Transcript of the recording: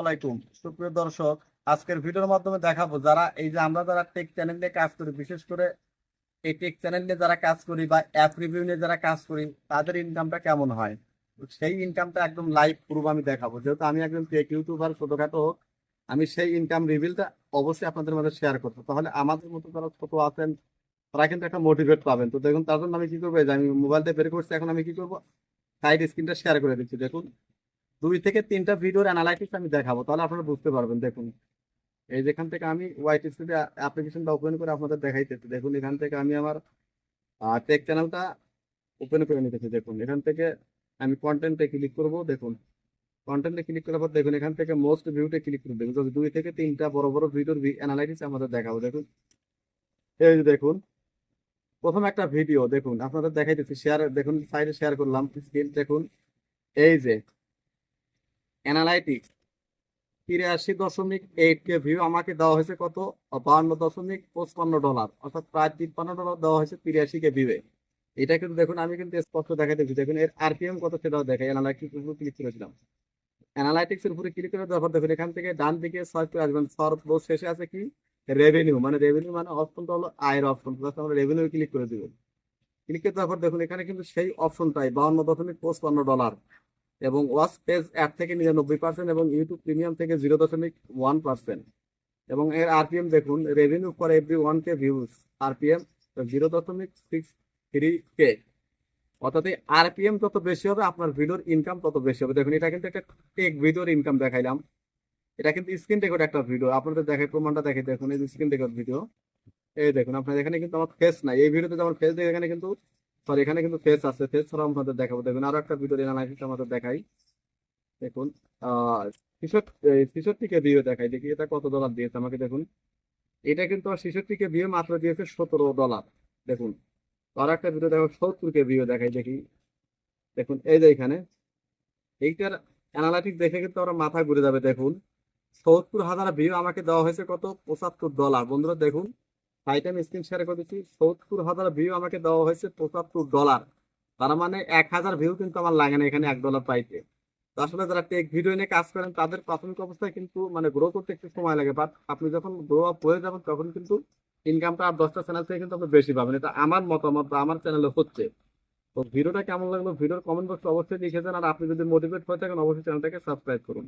আলাইকুম। সুপ্রিয় দর্শক, আজকের ভিডিওর মাধ্যমে দেখাবো যারা এই যে আমরা যারা টেক চ্যানেল নিয়ে কাজ করি, বিশেষ করে এই টেক চ্যানেল নিয়ে যারা কাজ করি বা অ্যাপ রিভিউ নিয়ে যারা কাজ করি, তাদের ইনকামটা কেমন হয়? সেই ইনকামটা একদম লাইভ প্রুফ আমি দেখাবো। যেহেতু আমি একজন টেক ইউটিউবার ছোটখাটো হোক, আমি সেই ইনকাম রিভিলটা অবশ্যই আপনাদের মধ্যে শেয়ার করব। তাহলে আমাদের মতো যারা ছোট আছেন, তারা কিন্তু একটা মোটিভেট পাবেন। তো দেখুন, তার জন্য আমি কি করব? আমি মোবাইলটা বের করছি, এখন আমি কি করব? সাইড স্ক্রিনটা শেয়ার করে দিচ্ছি। দেখুন দুই থেকে তিনটা ভিডিওর অ্যানালাইটিক্স আমি দেখাবো, তাহলে আপনারা বুঝতে পারবেন, দেখুন। এই যেখান থেকে আমি ওয়াইট স্টুডিও অ্যাপ্লিকেশনটা ওপেন করে আপনাদের দেখাইতেছি, দেখুন এখান থেকে আমি আমার টেক চ্যানেলটা ওপেন করে নিতেছি, দেখুন। এখান থেকে আমি কন্টেন্টে ক্লিক করব, দেখুন। কন্টেন্টে ক্লিক করার পর দেখুন, এখান থেকে মোস্ট ভিউতে ক্লিক করুন, দেখুন, দুই থেকে তিনটা বড় বড় ভিডিওর অ্যানালাইটিক্স আমাদের দেখাবো, দেখুন। এই যে দেখুন, প্রথম একটা ভিডিও দেখুন, আপনাদের দেখাইতেছি শেয়ার দেখুন সাইডে শেয়ার করলাম স্ক্রিন দেখুন। এই যে অ্যানালাইটিক্স তিরাশি দশমিক এইট কে ভিউ আমাকে দেওয়া হয়েছে কত? বাহান্ন দশমিক পঁচপান্ন ডলার অর্থাৎ প্রায় তিপ্পান্ন ডলার দেওয়া হয়েছে তিরাশি কে ভিউে এটা কিন্তু দেখুন, আমি কিন্তু স্পষ্ট দেখাইতেছি দেখুন, এর আরপিএম কত সেটাও দেখাই। অ্যানালাইটিক্স উপরে ক্লিক করেছিলাম। অ্যানালাইটিক্স এর উপরে ক্লিক করে দেওয়ার দেখুন, এখান থেকে ডান দিকে সার্চ করে আসবেন। সর্ব শেষে আছে কি? রেভিনিউ মানে রেভিনিউ মানে অপশনটা হলো আয়ের অপশন আমরা রেভিনিউ ক্লিক করে দিব। ক্লিক করে দেওয়ার দেখুন, এখানে কিন্তু সেই অপশনটাই বাউন্ন দশমিক পঁচপান্ন ডলার এবং ওয়াচ পেজ অ্যাপ থেকে নিরানব্বই পার্সেন্ট এবং ইউটিউব প্রিমিয়াম থেকে জিরো দশমিক ওয়ান পার্সেন্ট এবং এর আরপিএম দেখুন revenue for every one K views RPM zero দশমিক সিক্স থ্রি কে অর্থাৎ এই আরপিএম তত বেশি হবে, আপনার ভিডিওর ইনকাম তত বেশি হবে। দেখুন, এটা কিন্তু একটা টেক ভিডিওর ইনকাম দেখাইলাম। এটা কিন্তু স্ক্রিন রেকর্ড একটা ভিডিও আপনাদের দেখে, প্রমাণটা দেখে দেখুন, এই স্ক্রিন রেকর্ড ভিডিও এই দেখুন, আপনার এখানে কিন্তু আমার ফেস নাই। এই ভিডিওতে যেমন ফেস দেখে, এখানে কিন্তু সরি এখানে কিন্তু ফেস আছে। ফেস ছাড়াও আপনাদের দেখাবো। দেখুন, আরও একটা ভিডিও অ্যানালাইসিস আমাদের দেখাই। দেখুন ছেষট্টিকে ভিউ দেখাই? দেখি, এটা কত ডলার দিয়েছে আমাকে দেখুন। এটা কিন্তু ছেষট্টিকে ভিউ মাত্র দিয়েছে সতেরো ডলার দেখুন, আর একটা ভিডিও দেখো সত্তরকে ভিউ দেখাই, দেখি। দেখুন, এই যে এখানে, এইটার অ্যানালাইটিক দেখে কিন্তু আমরা মাথা ঘুরে যাবে, দেখুন। সত্তর হাজার ভিউ আমাকে দেওয়া হয়েছে কত? পঁচাত্তর ডলার বন্ধুরা, দেখুন স্ক্রিন শেয়ার সত্তর হাজার ভিউ আমাকে দেওয়া হয়েছে পঁচাত্তর ডলার তার মানে এক হাজার ভিউ কিন্তু আমার লাগে না এখানে এক ডলার পাইতে। আসলে যারা টেক ভিডিও নিয়ে কাজ করেন, তাদের প্রাথমিক অবস্থায় কিন্তু মানে গ্রো করতে একটু সময় লাগে। বাট আপনি যখন গ্রো আপ হয়ে যাবেন, তখন কিন্তু ইনকামটা আর দশটা চ্যানেল থেকে কিন্তু আপনি বেশি পাবেন। এটা আমার মতামত আমার চ্যানেলে হচ্ছে। তো ভিডিওটা কেমন লাগল ভিডিওর কমেন্ট বক্সে অবশ্যই লিখে দেন আর আপনি যদি মোটিভেট হয়ে থাকেন, অবশ্যই চ্যানেলটাকে সাবস্ক্রাইব করুন।